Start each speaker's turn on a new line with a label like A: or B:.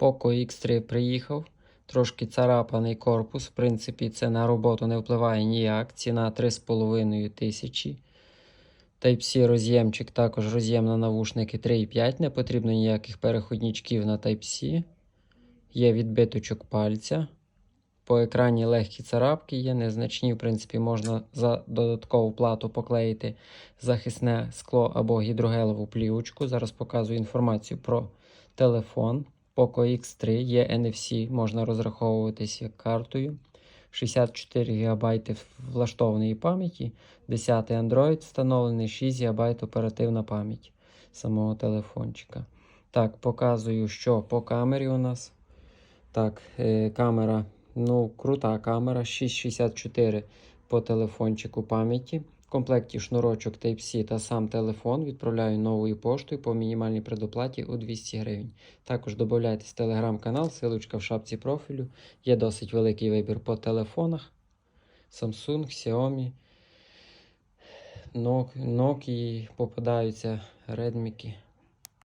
A: Poco X3 приїхав. Трошки царапаний корпус. В принципі, це на роботу не впливає ніяк. Ціна 3,5 тисячі. Type-C роз'ємчик, також роз'єм на навушники 3,5. Не потрібно ніяких переходничків на Type-C. Є відбиточок пальця. По екрані легкі царапки є, незначні. В принципі, можна за додаткову плату поклеїти захисне скло або гідрогелеву плівочку. Зараз показую інформацію про телефон. Poco X3 є NFC, можна розраховуватись як картою. 64 ГБ влаштованої пам'яті, 10 Android встановлений, 6 ГБ оперативна пам'ять самого телефончика. Так, показую, що по камері у нас. Так, е, камера, ну, крута камера, 664 по телефончику пам'яті. В комплекті шнурочок Type-C та сам телефон відправляю новою поштою по мінімальній предоплаті у 200 гривень. Також додайтесь в телеграм-канал, силочка в шапці профілю. Є досить великий вибір по телефонах. Samsung, Xiaomi, Nokia попадаються, Redmi.